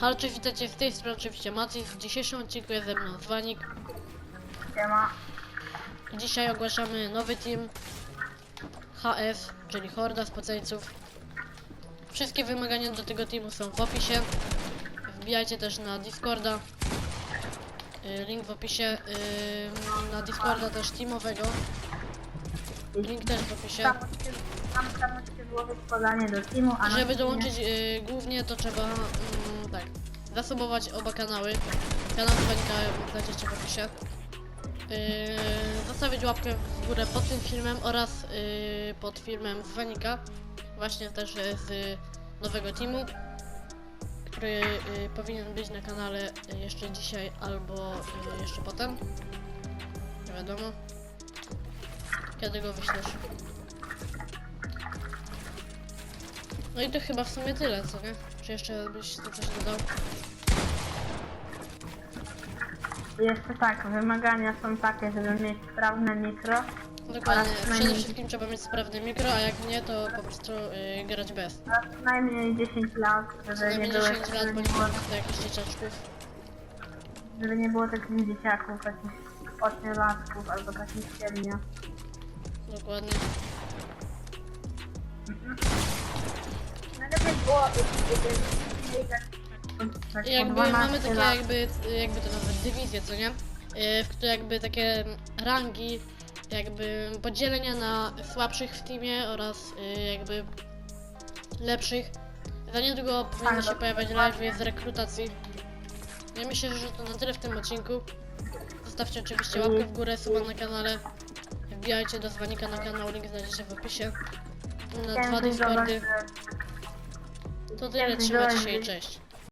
Halo, cześć, witajcie w tej stronie oczywiście Maciej. W dzisiejszym odcinku jest ze mną Zwanik. Siema. Dzisiaj ogłaszamy nowy team HS, czyli Horda Spoceńców. Wszystkie wymagania do tego teamu są w opisie. Wbijajcie też na Discorda. Y, Link w opisie. y, Na Discorda też teamowego. Link też w opisie. Tam musicie, tam, tam musicie złożyć podanie do teamu, a na Żeby teamie- dołączyć y, głównie to trzeba mm, tak zasubować oba kanały. Kanał Zwanika znajdziecie w opisie. Yy, zostawić łapkę w górę pod tym filmem oraz yy, pod filmem Zwanika. Właśnie też y, z nowego teamu, który y, powinien być na kanale y, jeszcze dzisiaj albo y, jeszcze potem. Nie wiadomo. Kiedy go wyślesz. No i to chyba w sumie tyle, co nie? Czy jeszcze byś coś dodał? Jeszcze tak, wymagania są takie, żeby mieć sprawne mikro. Dokładnie. Oraz Przede najmniej- wszystkim trzeba mieć sprawne mikro, a jak nie, to po prostu yy, grać bez. Oraz najmniej 10 lat, żeby nie najmniej było, 10 lat, żeby bo nie nie było, można do jakichś dzieciaczków. żeby nie było takich dzieciaków, takich 8-latków albo takich 7. Dokładnie. Najlepiej było, żeby tak I jakby po 12 mamy takie lat. jakby, jakby to nazwać, dywizje, co nie? Yy, w które jakby takie rangi, jakby podzielenia na słabszych w teamie oraz yy, jakby lepszych. Za niedługo powinno się Tak, pojawiać live z rekrutacji. Ja myślę, że to na tyle w tym odcinku. Zostawcie oczywiście łapkę w górę, suba na kanale. Wbijajcie do zwanika na kanał, link znajdziecie w opisie. Na dwa Discordy. To tyle, trzymajcie się i cześć.